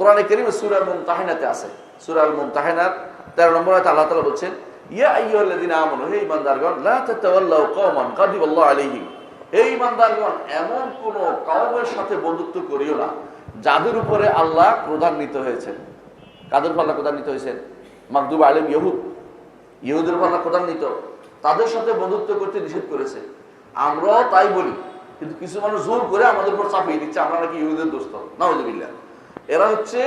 কোরআনে করিম সুরাল মুমতাহিনাতে আছে। সুরাল মুমতাহিনার তেরো নম্বর আয়াতে আল্লাহ তাআলা বলছেন, ইয়া আইয়ুহাল্লাযীনা আমানু, হে ঈমানদারগণ, লা তাতাওয়াল্লাউ কওমান গাদিবাল্লাহু আলাইহিম। হে ঈমানদারগণ, এমন কোন কওমের সাথে বন্ধুত্ব করিও না, যাদের উপরে আল্লাহ ক্রোধান্বিত হয়েছেন। কাদের উপর আল্লাহ ক্রোধান্বিত হয়েছেন? মাকদুব আলিম ইহুদ। ইহুদের উপর আল্লাহ ক্রোধান্বিত। তাদের সাথে বন্ধুত্ব করতে নিষেধ করেছে। আমরাও তাই বলি, কিন্তু কিছু মানুষ জোর করে আমাদের উপর চাপিয়ে দিচ্ছে, আমরা নাকি ইহুদের দোস্ত। নাউজুবিল্লাহ। এরা হচ্ছে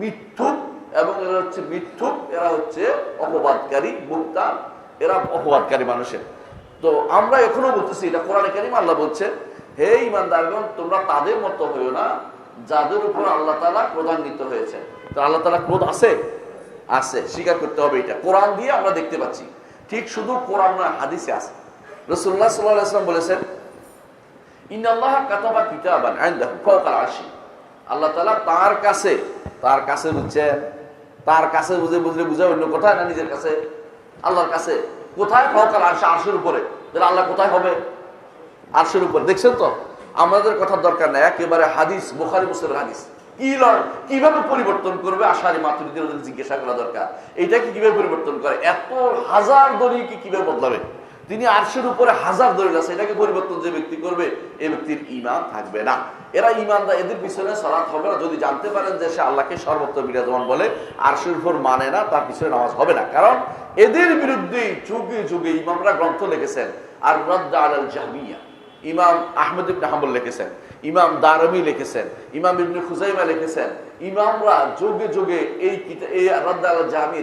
মিথ্যুক এবং এরা হচ্ছে মিথ্যুক এরা হচ্ছে অপবাদকারী, মুক্তা, এরা অপবাদকারী মানুষের। তো আমরা এখনও বলতেছি, এটা কোরআনে কারিম আল্লাহ বলছে হে ইমানদারগণ তোমরা তাদের মতো হইও না, যাদের উপর আল্লাহ তালা ক্রোধান্বিত হয়েছে। তো আল্লাহ তালা ক্রোধ আছে? আছে, স্বীকার করতে হবে এটা। কোরআন দিয়ে আমরা দেখতে পাচ্ছি। ঠিক শুধু কোরআন নয়, হাদিসে আছে। রসুল্লাহ সাল্লাহ ইসলাম বলেছেন, ইন্নাল্লাহ কাতাবা কিতাবান আরশি। আল্লাহ তাআলা তার কাছে তার কাছে বুঝছেন তার কাছে বুঝে বুঝলে বুঝে অন্য কোথায় না নিজের কাছে? আল্লাহর কাছে। কোথায়? ফাওকাল আরশি, আরশের উপরে। তাহলে আল্লাহ কোথায় হবে? আরশের উপরে। দেখছেন তো? আমাদের কথার দরকার নাই। একেবারে হাদিস, বুখারী, মুসলিমের হাদিস। কি কীভাবে পরিবর্তন করবে? আশারি মাতুরিদের জিজ্ঞাসা করা দরকার। এইটাকে কীভাবে পরিবর্তন করে? এত হাজার দলিল কি কীভাবে বদলাবে? তিনি আরশের উপরে হাজার দলিল আছে, এটাকে পরিবর্তন যে ব্যক্তি করবে এই ব্যক্তির ইমান থাকবে না। এরা ইমানদা এদের পিছনে সালাত হবে না। যদি জানতে পারেন যে সে আল্লাহকে সর্বত্র বিরাজমান বলে, আরশের উপর মানে না, তার পিছনে নামাজ হবে না। কারণ এদের বিরুদ্ধে যুগে যুগে ইমামরা গ্রন্থ লিখেছেন, আর রদ্দা আল জাহমিয়া। ইমাম আহমদ ইবনে হাম্বল লিখেছেন, ইমাম দারমি লিখেছেন, ইমাম ইবনে খুজাইমা লিখেছেন ইমামরা যোগে যোগে এই এই জামি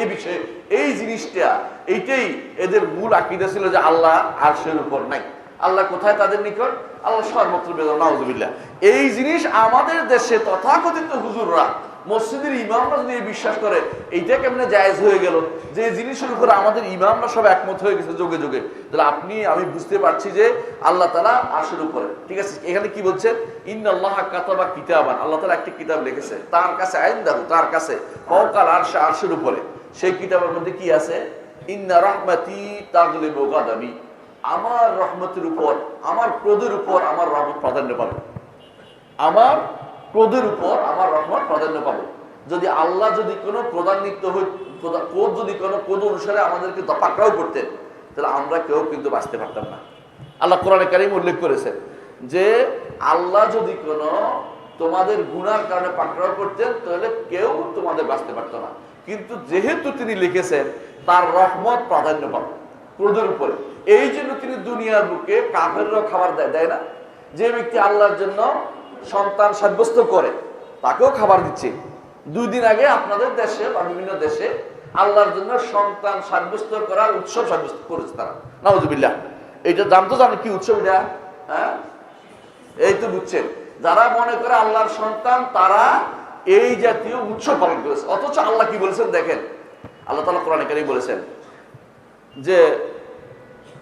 এই বিষয়ে এই জিনিসটা, এইটাই এদের মূল আকিদা ছিল যে আল্লাহ আরশের উপর নাই। আল্লাহ কোথায় তাদের নিকট? আল্লাহ সর্বত্র বেদনা এই জিনিস আমাদের দেশে তথাকথিত হুজুররা মসজিদের ইমামরা যদি বিশ্বাস করে, এইটা কেমনে জায়েজ হয়ে গেল? যে জিনিসের উপরে আমাদের ইমামরা সব একমত হয়ে গেছে যোগে যোগে। তাহলে আপনি, আমি বুঝতে পারছি যে আল্লাহ তালা আশের উপরে। ঠিক আছে? এখানে কি বলছেন ইন আল্লাহ কাতাবা কিতাবান। আল্লাহ তালা একটা কিতাব লিখেছে। তার কাছে, আইন দাহু তার কাছে। ফওকাল আরশে, আরশের উপরে। সেই কিতাবের মধ্যে কি আছে? ইন্না রহমাতি তাগলে বোগাদাবি আমার রহমতের উপর, আমার ক্রোধের উপর আমার রহমত প্রাধান্য পাবে। আমার ক্রোধের উপর আমার রহমত প্রাধান্য পাবে। যদি আল্লাহ যদি কোনো প্রধান্বিত হই ক্রোধ যদি কোনো ক্রোধ অনুসারে আমাদেরকে দ- পাকড়াও করতেন, তাহলে আমরা কেউ কিন্তু বাঁচতে পারতাম না। আল্লাহ কোরআনে কারিম উল্লেখ করেছেন যে, আল্লাহ যদি কোনো তোমাদের গুণার কারণে পাকড়াও করতেন, তাহলে কেউ তোমাদের বাঁচতে পারতো না। কিন্তু যেহেতু তিনি লিখেছেন, তার রহমত প্রাধান্য পাবে ক্রোধের উপরে। এই জন্য তিনি দুনিয়ার বুকে কাফেররাও খাবার দেয় দেয় না। যে ব্যক্তি আল্লাহর জন্য সন্তান সাব্যস্ত করে, তাকেও খাবার দিচ্ছে। দুই দিন আগে আপনাদের দেশে বা বিভিন্ন দেশে আল্লাহর জন্য সন্তান সাব্যস্ত করার উৎসব সাব্যস্ত করেছে তারা। নাউজুবিল্লাহ। এইটা জানতো জানেন কি উৎসব এটা? হ্যাঁ? এই তো বুঝছেন। যারা মনে করে আল্লাহর সন্তান, তারা এই জাতীয় উৎসব পালন করেছে। অথচ আল্লাহ কি বলেছেন দেখেন? আল্লাহ তালা কোরআনে কারিম বলেছেন যে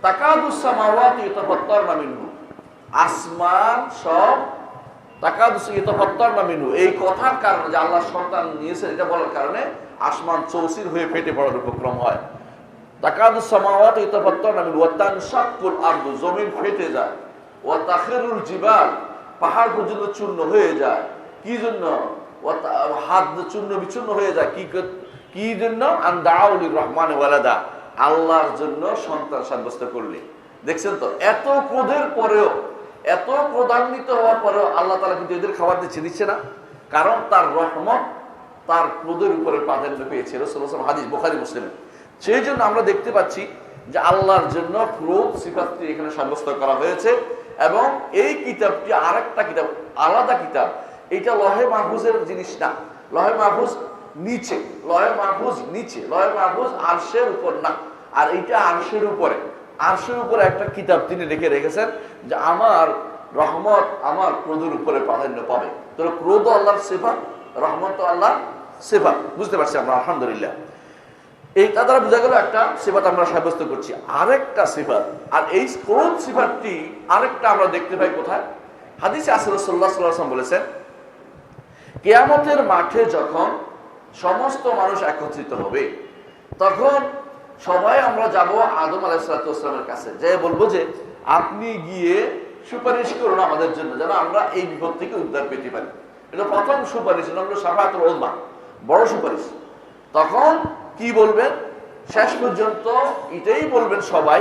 তাকাদুসামাওয়াত ইতাফাত্তারনা মিনহু। আসমান সব তাকাদুস ইতাফাত্তারনা মিনহু এই কথার কারণে যে আল্লাহ সন্তান এটা বলার কারণে আসমান হয়ে ফেটে উপক্রম হয়। আরদু, জমিন ফেটে যায়। চূর্ণ হয়ে যায়। কি জন্য? হাত চূর্ণ বিচূর্ণ হয়ে যায়। কি কি জন্য? আন রহমান আল্লাহর জন্য সন্তান সাব্যস্ত করলে। দেখছেন তো? এত ক্রোধের পরেও এত ক্রোধান্বিত হওয়ার পরেও আল্লাহ তালা কিন্তু এদের খাবার দিচ্ছে দিচ্ছে না। কারণ তার রহমত তার ক্রোধের উপরে প্রাধান্য পেয়েছে। হাদিস বোখারি, মুসলিমে। সেই জন্য আমরা দেখতে পাচ্ছি যে আল্লাহর জন্য ক্রোধ সিফাতটি এখানে সাব্যস্ত করা হয়েছে এবং এই কিতাবটি আরেকটা কিতাব, আলাদা কিতাব। এটা লহে মাহফুজের জিনিস না। লহে মাহফুজ নিচে, লহে মাহফুজ নিচে, লহে মাহফুজ আরশের উপর না। আর এইটা আরশের উপরে। আরশের উপরে একটা কিতাব তিনি রেখে রেখেছেন যে আমার রহমত আমার ক্রোধের উপরে প্রাধান্য পাবে। তো ক্রোধ আল্লাহর সেফা রহমত আল্লাহ সেফা বুঝতে পারছি আমরা, আলহামদুলিল্লাহ। এই তা দ্বারা বোঝা গেল একটা সিফাত আমরা সাব্যস্ত করছি। আরেকটা সিফাত, আর এই ক্রোধ সিফাতটি আরেকটা আমরা দেখতে পাই কোথায়? হাদিসে আসল সাল্লাহ সাল্লাম বলেছেন, কেয়ামতের মাঠে যখন সমস্ত মানুষ একত্রিত হবে, তখন সবাই আমরা যাব আদম আলাইসালামের কাছে। যে বলব যে, আপনি গিয়ে সুপারিশ করুন আমাদের জন্য, যেন আমরা এই বিপদ থেকে উদ্ধার পেতে পারি। এটা প্রথম সুপারিশ, এটা হলো সাফাতুল ওজমা বড় সুপারিশ। তখন কি বলবেন? শেষ পর্যন্ত এটাই বলবেন সবাই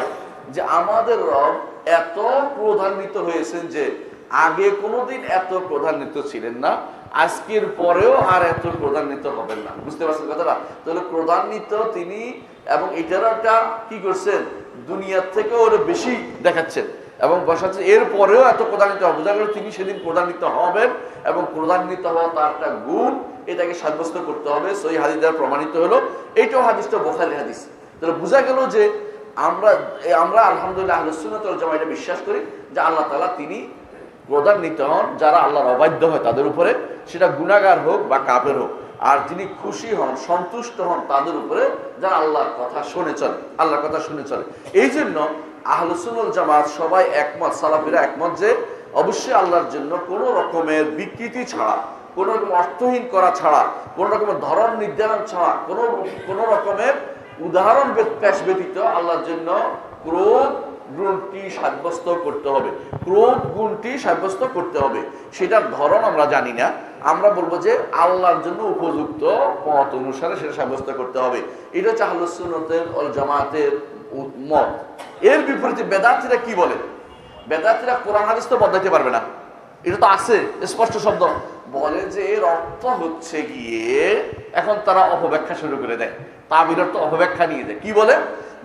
যে, আমাদের রব এত প্রধান্বিত হয়েছেন যে আগে কোনোদিন এত প্রধান্বিত ছিলেন না, আজকের পরেও আর এত প্রধান্বিত হবেন না। বুঝতে পারছেন কথাটা? তাহলে প্রধান্বিত তিনি এবং এটার একটা কি করছেন? দুনিয়ার থেকে ওর বেশি দেখাচ্ছেন। এবং বসাচ্ছে, এর পরেও এত প্রধানিত হবে বোঝা গেল তিনি সেদিন প্রধানিত হবেন এবং প্রধান্বিত হওয়া তার একটা গুণ, এটাকে সাব্যস্ত করতে হবে। সই হাদিস দ্বারা প্রমাণিত হলো। এইটাও হাদিসটা বোখারি হাদিস। তাহলে বোঝা গেল যে আমরা আমরা আলহামদুলিল্লাহ আহলুসুন্নাতুল জামা এটা বিশ্বাস করি যে আল্লাহ তাআলা তিনি প্রধান্বিত হন, যারা আল্লাহর অবাধ্য হয় তাদের উপরে, সেটা গুণাগার হোক বা কাপের হোক। আর যিনি খুশি হন, সন্তুষ্ট হন তাদের উপরে, যারা আল্লাহর কথা শুনে চলে, আল্লাহর কথা শুনে চলে। এই জন্য আহলুসুল জামাত সবাই একমত, সালাফিরা একমত যে, অবশ্যই আল্লাহর জন্য কোনো রকমের বিকৃতি ছাড়া, কোনো রকম অর্থহীন করা ছাড়া, কোনো রকমের ধরন নির্ধারণ ছাড়া, কোনো কোনো রকমের উদাহরণ পেশ ব্যতীত আল্লাহর জন্য ক্রোধ গুণটি সাব্যস্ত করতে হবে। ক্রোধ গুণটি সাব্যস্ত করতে হবে। সেটার ধরন আমরা জানি না। আমরা বলব যে আল্লাহর জন্য উপযুক্ত পথ অনুসারে সেটা সাব্যস্ত করতে হবে। এটা হচ্ছে আহলুসুন্নতের ও জামাতের মত। এর বিপরীতে বেদার্থীরা কি বলে? বেদার্থীরা কোরআন, হাদিস তো বদলাইতে পারবে না। এটা তো আছে, স্পষ্ট শব্দ। বলে যে এর অর্থ হচ্ছে গিয়ে এখন তারা অপব্যাখ্যা শুরু করে দেয়। তাবির অর্থ অপব্যাখ্যা নিয়ে দেয়। কি বলে?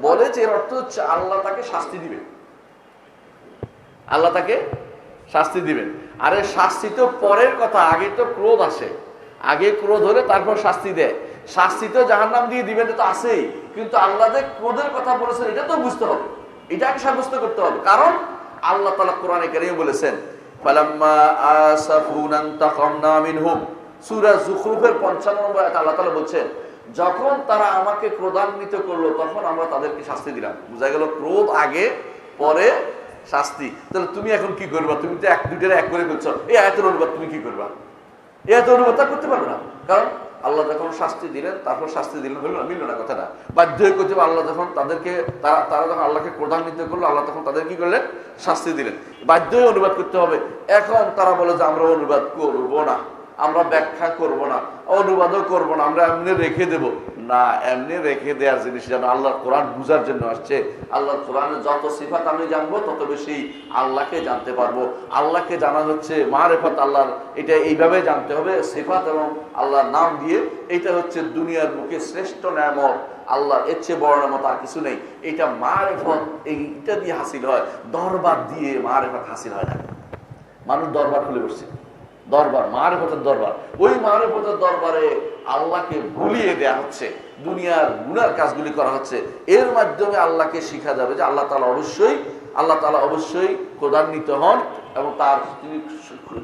বলে যে এর অর্থ হচ্ছে আল্লাহ তাকে শাস্তি দিবে আল্লাহ তাকে শাস্তি দিবেন। আরে শাস্তি তো পরের কথা, আগে তো ক্রোধ আসে। আগে ক্রোধ হলে তারপর শাস্তি দেয়। শাস্তি তো জাহার নাম দিয়ে দিবেন, এটা তো আসেই কিন্তু আল্লাহ যে ক্রোধের কথা বলেছেন, এটা তো বুঝতে হবে। এটাকে সাব্যস্ত করতে হবে। কারণ আল্লাহ তালা কোরআনে কারিমে বলেছেন সূরা জুখরুফের 55 নম্বর আল্লাহ তাআলা বলছেন যখন তারা আমাকে ক্রোধান্বিত করল, তখন আমরা তাদেরকে শাস্তি দিলাম। বোঝা গেল ক্রোধ আগে, পরে শাস্তি। তাহলে তুমি এখন কি করবা? তুমি তো এক, দুইটারে এক করে বলছো এই আয়াতের অনুবাদ তুমি কি করবা? এই আয়াতের অনুবাদ করতে পারবে না। কারণ আল্লাহ যখন শাস্তি দিলেন, তারপর শাস্তি দিলেন, হলো না, মিলল না কথাটা। বাধ্য হয়ে হবে আল্লাহ যখন তাদেরকে, তারা তারা যখন আল্লাহকে ক্রোধান্বিত করল, আল্লাহ তখন তাদের কি করলেন? শাস্তি দিলেন। বাধ্য হয়ে অনুবাদ করতে হবে। এখন তারা বলে যে আমরা অনুবাদ করব না। আমরা ব্যাখ্যা করব না, অনুবাদও করব না, আমরা এমনি রেখে দেব। না, এমনি রেখে দেওয়ার জিনিস যেন আল্লাহর কোরআন বুঝার জন্য আসছে। আল্লাহর কোরআনের যত সিফাত আমি জানব, তত বেশি আল্লাহকে জানতে পারব। আল্লাহকে জানা হচ্ছে মারেফত আল্লাহর, এটা এইভাবে জানতে হবে, সিফাত এবং আল্লাহর নাম দিয়ে। এটা হচ্ছে দুনিয়ার মুখে শ্রেষ্ঠ নামত আল্লাহর এর চেয়ে বড় নামত আর কিছু নেই। এটা মারেফত, এইটা দিয়ে হাসিল হয়। দরবার দিয়ে মারেফত হাসিল হয় না। মানুষ দরবার খুলে বসছে। দরবার, মারেফতের দরবার। ওই মারেফতের দরবারে আল্লাহকে ভুলিয়ে দেয়া হচ্ছে, দুনিয়ার গুনার কাজগুলি করা হচ্ছে। এর মাধ্যমে আল্লাহকে শিখা যাবে যে আল্লাহ তালা অবশ্যই, আল্লাহ তালা অবশ্যই প্রদান্বিত হন এবং তার তিনি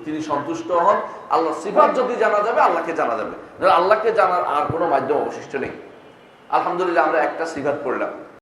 তিনি সন্তুষ্ট হন। আল্লাহ সিফাত যদি জানা যাবে, আল্লাহকে জানা যাবে। আল্লাহকে জানার আর কোনো মাধ্যম অবশিষ্ট নেই। আলহামদুলিল্লাহ আমরা একটা সিফাত পড়লাম।